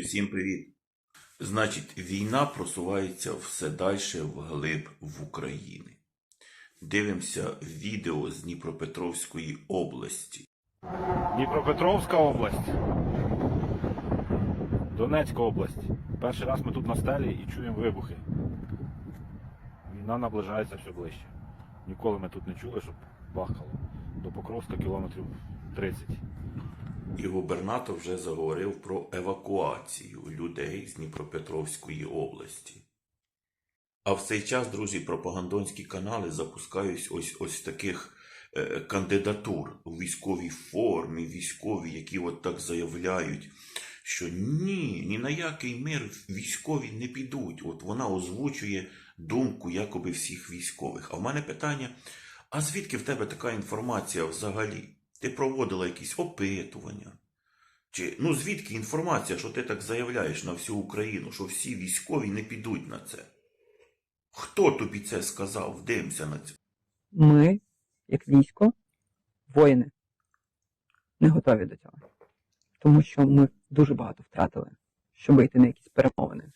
Всім привіт. Значить, війна просувається все далі вглиб в Україну. Дивимося відео з Дніпропетровської області. Дніпропетровська область. Донецька область. Перший раз ми тут на стелі і чуємо вибухи. Війна наближається все ближче. Ніколи ми тут не чули, щоб бахало. До Покровська кілометрів 30. І губернатор вже заговорив про евакуацію людей з Дніпропетровської області. А в цей час, друзі, пропагандонські канали запускають ось ось таких е, кандидатур у військовій формі, військові, які от так заявляють, що ні, ні на який мир військові не підуть. От вона озвучує думку якоби всіх військових. А в мене питання: а звідки в тебе така інформація взагалі? Ти проводила якісь опитування? Чи ну звідки інформація, що ти так заявляєш на всю Україну, що всі військові не підуть на це? Хто тобі це сказав? Дивимося на це. ми, як військо, воїни, не готові до цього. Тому що ми дуже багато втратили, щоб йти на якісь перемовини.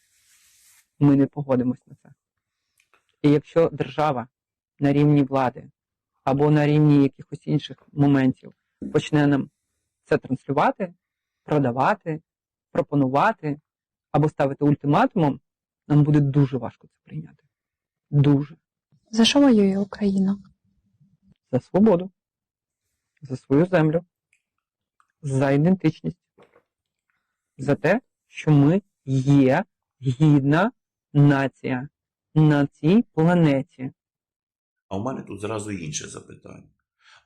Ми не погодимось на це. І якщо держава на рівні влади або на рівні якихось інших моментів почне нам це транслювати, продавати, пропонувати або ставити ультиматумом, нам буде дуже важко це прийняти. Дуже. За що воює Україна? за свободу, за свою землю, за ідентичність, за те, що ми є гідна нація на цій планеті. А в мене тут зразу інше запитання.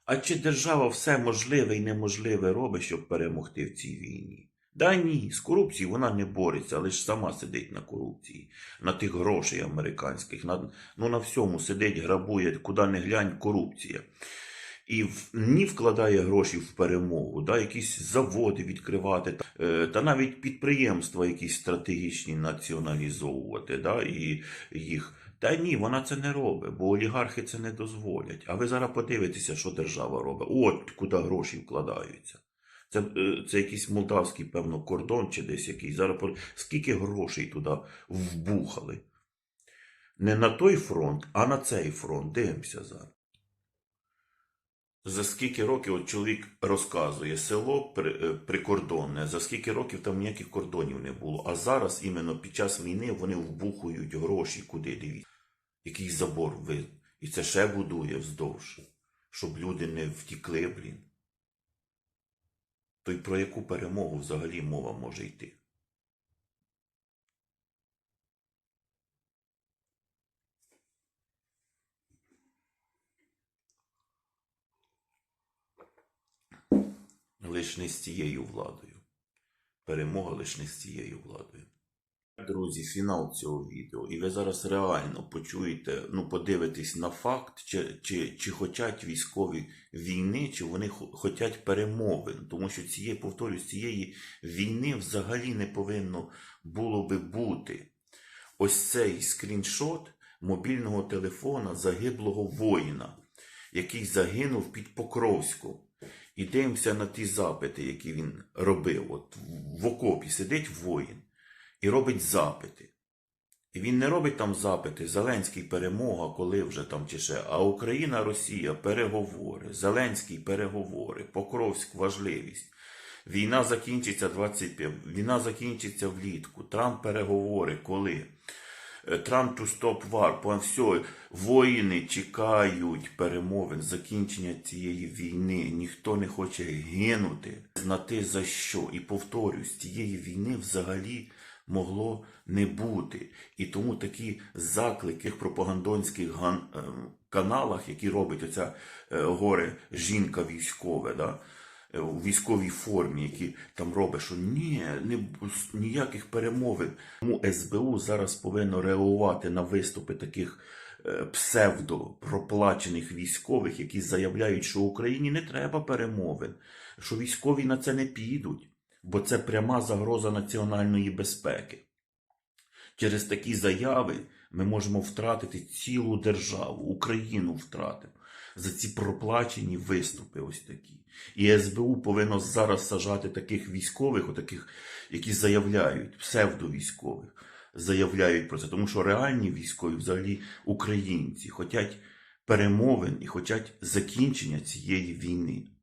А чи держава все можливе і неможливе робить, щоб перемогти в цій війні? Да ні, з корупцією вона не бореться, але сама сидить на корупції, на тих грошей американських, на, ну на всьому сидить, грабує, куди не глянь, корупція. І ні вкладає гроші в перемогу, да, якісь заводи відкривати, та, е, та навіть підприємства якісь стратегічні націоналізовувати, да, і їх. Та ні, вона це не робить, бо олігархи це не дозволять. А ви зараз подивитеся, що держава робить. От куди гроші вкладаються. Це, е, це якийсь молдавський, певно, кордон чи десь якийсь. Зараз скільки грошей туди вбухали. Не на той фронт, а на цей фронт. Дивимося зараз. За скільки років от чоловік розказує село е, прикордонне, за скільки років там ніяких кордонів не було. А зараз, іменно під час війни, вони вбухують гроші куди дивіться. Який забор ви. І це ще будує вздовж, щоб люди не втікли, блін. То й про яку перемогу взагалі мова може йти? Лиш не з цією владою. Перемога лиш не з цією владою. Друзі, фінал цього відео. І ви зараз реально почуєте, ну, подивитесь на факт, чи, чи, чи хочуть військові війни, чи вони хочуть перемовин. Тому що цієї, повторюсь, цієї війни взагалі не повинно було би бути. Ось цей скріншот мобільного телефона загиблого воїна, який загинув під Покровськом. І дивимося на ті запити, які він робив. От в окопі сидить воїн і робить запити. І він не робить там запити, Зеленський перемога, коли вже там чи ще, а Україна, Росія переговори, Зеленський переговори, Покровськ важливість. Війна закінчиться 25, війна закінчиться влітку. Трамп переговори, коли? Е, Трамп to stop war, по все, воїни чекають перемовин, закінчення цієї війни. Ніхто не хоче гинути, знати за що. І повторюсь, цієї війни взагалі могло не бути. І тому такі заклики в пропагандонських ган- ем, каналах, які робить оця е, горе жінка військове, да? Е, у військовій формі, які там робить, що ні, не, ніяких перемовин. Тому СБУ зараз повинно реагувати на виступи таких е, псевдо проплачених військових, які заявляють, що Україні не треба перемовин, що військові на це не підуть, бо це пряма загроза національної безпеки. Через такі заяви ми можемо втратити цілу державу, Україну втратимо. За ці проплачені виступи ось такі. І СБУ повинно зараз сажати таких військових, отаких, які заявляють, псевдовійськових, заявляють про це. Тому що реальні військові, взагалі українці, хочуть перемовин і хочуть закінчення цієї війни.